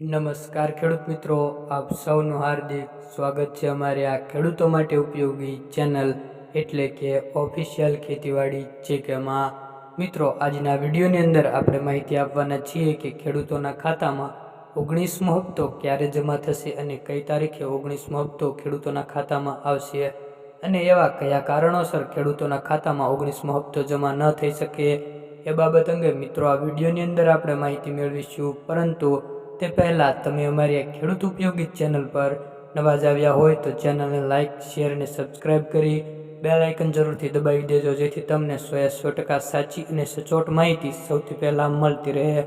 નમસ્કાર ખેડૂત મિત્રો, આપ સૌનું હાર્દિક સ્વાગત છે અમારી આ ખેડૂતો માટે ઉપયોગી ચેનલ એટલે કે ઓફિશિયલ ખેતીવાડી ચેકમાં. મિત્રો, આજના વિડીયોની અંદર આપણે માહિતી આપવાના છીએ કે ખેડૂતોના ખાતામાં ઓગણીસમો હપ્તો ક્યારે જમા થશે અને કઈ તારીખે ઓગણીસમો હપ્તો ખેડૂતોના ખાતામાં આવશે અને એવા કયા કારણોસર ખેડૂતોના ખાતામાં ઓગણીસમો હપ્તો જમા ન થઈ શકે એ બાબત અંગે મિત્રો, આ વિડીયોની અંદર આપણે માહિતી મેળવીશું. પરંતુ તે પહેલાં તમે અમારી આ ખેડૂત ઉપયોગી ચેનલ પર નવા જ આવ્યા હોય તો ચેનલને લાઇક શેર અને સબસ્ક્રાઈબ કરી બેલ આઇકન જરૂરથી દબાવી દેજો, જેથી તમને સો એ સો ટકા સાચી અને સચોટ માહિતી સૌથી પહેલાં મળતી રહે.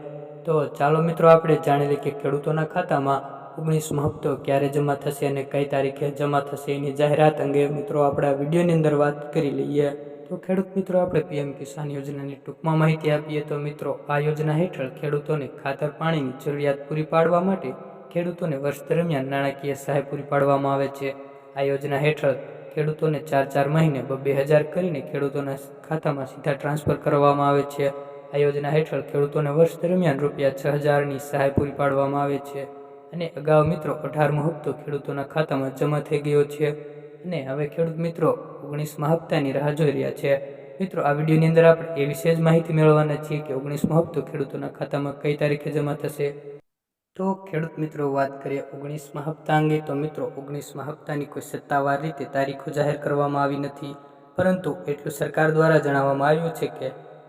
તો ચાલો મિત્રો, આપણે જાણી લઈએ કે ખેડૂતોના ખાતામાં ઓગણીસમો હપ્તો ક્યારે જમા થશે અને કઈ તારીખે જમા થશે એની જાહેરાત અંગે મિત્રો, આપણે વિડીયોની અંદર વાત કરી લઈએ. તો ખેડૂત મિત્રો, આપણે પીએમ કિસાન યોજનાની ટૂંકમાં માહિતી આપીએ તો મિત્રો, આ યોજના હેઠળ ખેડૂતોને ખાતર પાણીની જરૂરિયાત પૂરી પાડવા માટે ખેડૂતોને વર્ષ દરમિયાન નાણાકીય સહાય પૂરી પાડવામાં આવે છે. આ યોજના હેઠળ ખેડૂતોને ચાર ચાર મહિને બે હજાર કરીને ખેડૂતોના ખાતામાં સીધા ટ્રાન્સફર કરવામાં આવે છે. આ યોજના હેઠળ ખેડૂતોને વર્ષ દરમિયાન રૂપિયા છ હજારની સહાય પૂરી પાડવામાં આવે છે. અને અગાઉ મિત્રો, અઢારમો હપ્તો ખેડૂતોના ખાતામાં જમા થઈ ગયો છે. અને હવે ખેડૂત મિત્રો ઓગણીસમા હપ્તાની રાહ જોઈ રહ્યા છે. મિત્રો, આ વિડીયોની અંદર આપણે એ વિશે જ માહિતી મેળવવાના છીએ કે ઓગણીસમો હપ્તો ખેડૂતોના ખાતામાં કઈ તારીખે જમા થશે? તો ખેડૂત મિત્રો, વાત કરીએ ઓગણીસમા હપ્તા અંગે. તો મિત્રો ઓગણીસમા હપ્તાની કોઈ સત્તાવાર રીતે તારીખો જાહેર કરવામાં આવી નથી. પરંતુ એટલું સરકાર દ્વારા જણાવવામાં આવ્યું છે કે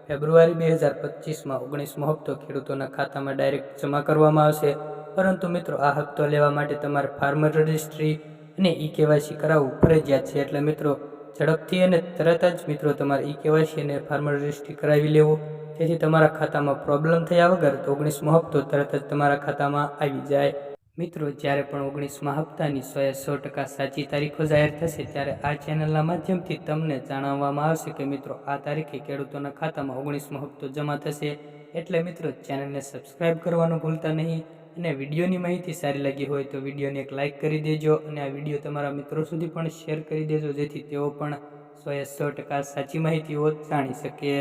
ફેબ્રુઆરી બે હજાર પચીસમાં ઓગણીસમો હપ્તો ખેડૂતોના ખાતામાં ડાયરેક્ટ જમા કરવામાં આવશે. પરંતુ મિત્રો, આ હપ્તો લેવા માટે તમારે ફાર્મર રજિસ્ટ્રી અને ઈ કેવાયસી કરાવવું ફરજિયાત છે. એટલે મિત્રો, ઝડપથી અને તરત જ મિત્રો તમારે ઈ કેવાયસી અને ફાર્મર રજિસ્ટ્રી કરાવી લેવું. તેથી તમારા ખાતામાં પ્રોબ્લેમ થયા વગર તો ઓગણીસમો હપ્તો તરત જ તમારા ખાતામાં આવી જાય. મિત્રો, જ્યારે પણ ઓગણીસમા હપ્તાની સો એ સો ટકા સાચી તારીખો જાહેર થશે, ત્યારે આ ચેનલના માધ્યમથી તમને જણાવવામાં આવશે કે મિત્રો, આ તારીખે ખેડૂતોના ખાતામાં ઓગણીસમો હપ્તો જમા થશે. એટલે મિત્રો, ચેનલને સબસ્ક્રાઈબ કરવાનું ભૂલતા નહીં. અને વિડીયોની માહિતી સારી લાગી હોય તો વિડીયોને એક લાઇક કરી દેજો અને આ વીડિયો તમારા મિત્રો સુધી પણ શેર કરી દેજો જેથી તેઓ પણ સો એ સો ટકા સાચી માહિતીઓ જાણી શકે.